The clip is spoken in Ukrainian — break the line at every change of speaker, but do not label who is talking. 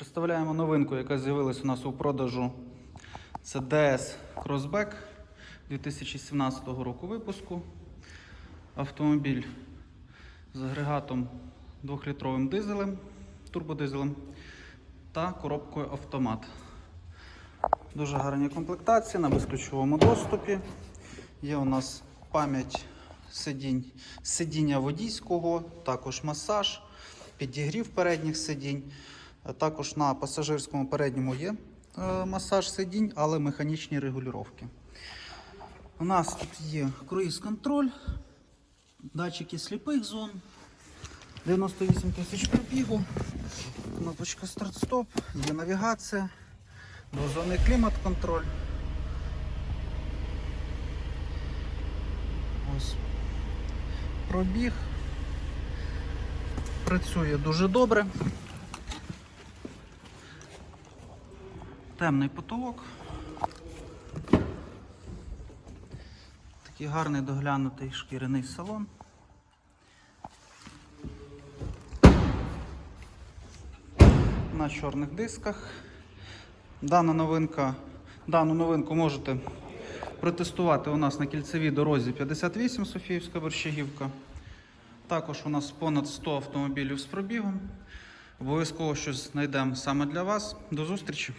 Представляємо новинку, яка з'явилась у нас у продажу. Це DS Crossback 2017 року випуску. Автомобіль з агрегатом 2-літровим дизелем, турбодизелем та коробкою автомат. Дуже гарні комплектації на безключовому доступі. Є у нас пам'ять сидінь, сидіння водійського, також масаж, підігрів передніх сидінь. А Також на пасажирському передньому є е, масаж сидінь, але механічні регулювання. У нас тут є круїз-контроль, датчики сліпих зон, 98 тисяч пробігу, кнопочка старт-стоп, є навігація, двозонний клімат-контроль. Ось пробіг. Працює дуже добре. Темний потолок. Такий гарний доглянутий шкіряний салон. На чорних дисках. Дана новинка, дану новинку можете протестувати у нас на кільцевій дорозі 58 Софіївська Борщагівка. Також у нас понад 100 автомобілів з пробігом. Обов'язково щось знайдемо саме для вас. До зустрічі!